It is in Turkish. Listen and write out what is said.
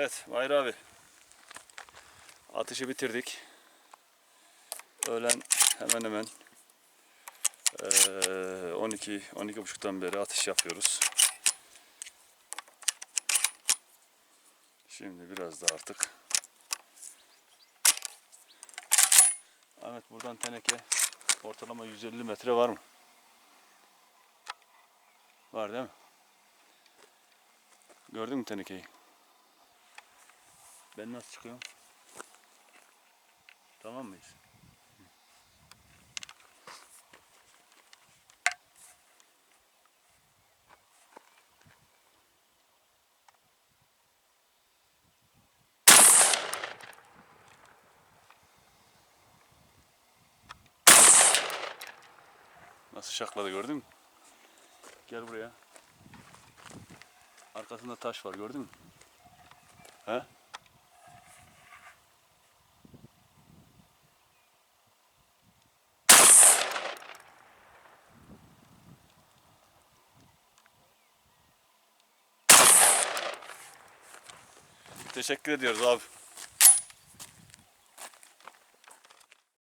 Evet Mahir abi. Atışı bitirdik. Öğlen hemen hemen eee, 12 12 buçuktan beri atış yapıyoruz. Şimdi biraz da artık Ahmet buradan teneke ortalama 150 metre var mı? Var değil mi? Gördün mü tenekeyi? Ben nasıl çıkıyorum? Tamam mıyız? Nasıl şakladı gördün mü? Gel buraya. Arkasında taş var gördün mü? He? Teşekkür ediyoruz abi.